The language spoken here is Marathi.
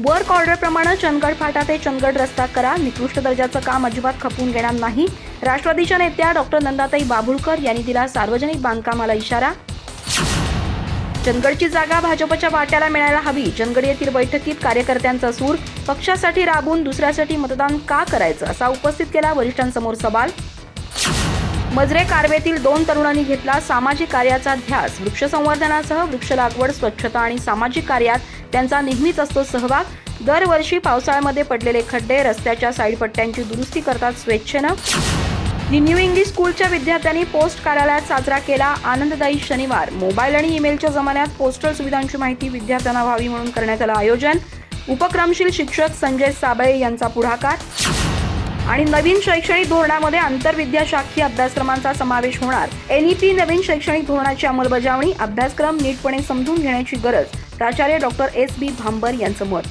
वर्क ऑर्डरप्रमाणे चंदगड फाटा ते चंदगड रस्ता करा. निकृष्ट दर्जाचं काम अजिबात खपवून घेणार नाही. राष्ट्रवादीच्या नेत्या डॉक्टर नंदाताई बाभुळकर यांनी दिला सार्वजनिक बांधकामाला इशारा. चंदगडची जागा भाजपच्या वाट्याला मिळायला हवी. चंदगड येथील बैठकीत कार्यकर्त्यांचा सूर. पक्षासाठी राबून दुसऱ्यासाठी मतदान का करायचं? असा उपस्थित केला वरिष्ठांसमोर सवाल. मजरे कारवेतील दोन तरुणांनी घेतला सामाजिक कार्याचा ध्यास. वृक्ष संवर्धनासह वृक्ष लागवड स्वच्छता आणि सामाजिक कार्यात त्यांचा नेहमीच असतो सहभाग. दरवर्षी पावसाळ्यामध्ये पडलेले खड्डे रस्त्याच्या साईडपट्ट्यांची दुरुस्ती करतात स्वेच्छेनं. न्यू इंग्लिश स्कूलच्या विद्यार्थ्यांनी पोस्ट कार्यालयात साजरा केला आनंददायी शनिवार. मोबाईल आणि ईमेलच्या जमान्यात पोस्टल सुविधांची माहिती विद्यार्थ्यांना व्हावी म्हणून करण्यात आलं आयोजन. उपक्रमशील शिक्षक संजय साबळे यांचा पुढाकार. आणि नवीन शैक्षणिक धोरणामध्ये आंतरविद्याशाखीय अभ्यासक्रमांचा समावेश होणार. एनईपी नवीन शैक्षणिक धोरणाची अंमलबजावणी अभ्यासक्रम नीटपणे समजून घेण्याची गरज प्राचार्य डॉक्टर एस बी भांबर यांचं मत.